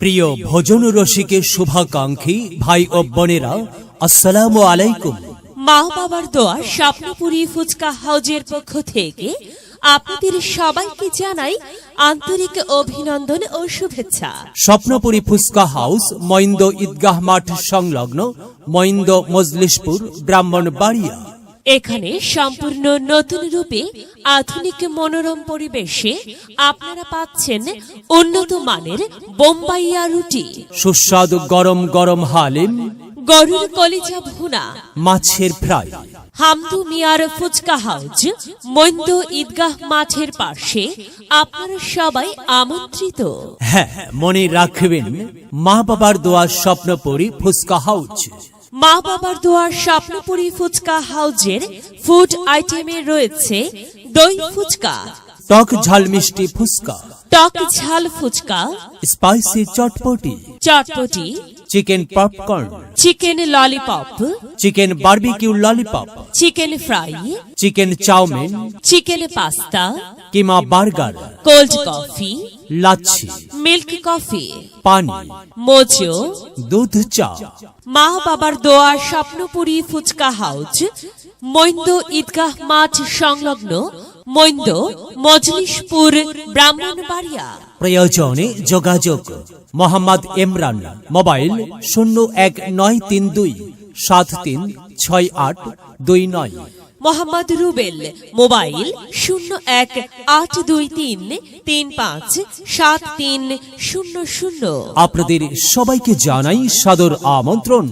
প্রিয় ভোজন রসিকের শুভাকাঙ্ক্ষী ভাই ও বোনেরা আসসালামু আলাইকুম। মা বাবার দোয়া স্বপ্নপুরী ফুচকা হাউজের পক্ষ থেকে আপনাদের সবাইকে জানাই আন্তরিক অভিনন্দন ও শুভেচ্ছা। স্বপ্নপুরী ফুচকা হাউস মইন্দ ঈদগাহ মাঠ সংলগ্ন মইন্দ মজলিশপুর ব্রাহ্মণবাড়িয়া। এখানে সম্পূর্ণ নতুন রূপে আধুনিক মনোরম পরিবেশে আপনারা পাচ্ছেন উন্নত মানের বোম্বাইয়া রুটি। সুস্বাদু গরম গরম হালিম গরুর কলিজা ভুনা মাছের ফ্রাই। হামদু মিয়ার ফুচকা হাউজ মৈন্দ ঈদগাহ মাঠের পাশে আপনারা সবাই আমন্ত্রিত। হ্যাঁ মনে রাখবেন মা বাবার দোয়া স্বপ্নপুরী ফুচকা হাউস মা বাবার দোয়ার স্বপ্নপুরী ফুচকা হাউজের ফুড আইটেমে রয়েছে দই ফুচকা টক ঝাল মিষ্টি ফুসকা টক ঝাল ফুচকা স্পাইসি চটপটি চটপটি chicken popcorn chicken lollipop chicken barbecue lollipop chicken fry chicken chowmein chicken pasta কিমা burger cold coffee lassi. Milk coffee পানি মোজো দুধ চা। মা বাবার দোয়া স্বপ্নপুরি ফুচকা হাউজ মৈন্দ ঈদগাহ মাঠ সংলগ্ন মৈন্দ মজলিশপুর ব্রাহ্মণবাড়িয়া। প্রয়োজনে যোগাযোগ মোহাম্মদ ইমরান মোবাইল শূন্য এক নয় তিন দুই সাত তিন ছয় আট দুই নয়। মোহাম্মদ রুবেল, মোবাইল শূন্য এক আট দুই তিন তিন পাঁচ সাত তিন শূন্য শূন্য। আপনাদের সবাইকে জানাই সাদর আমন্ত্রণ।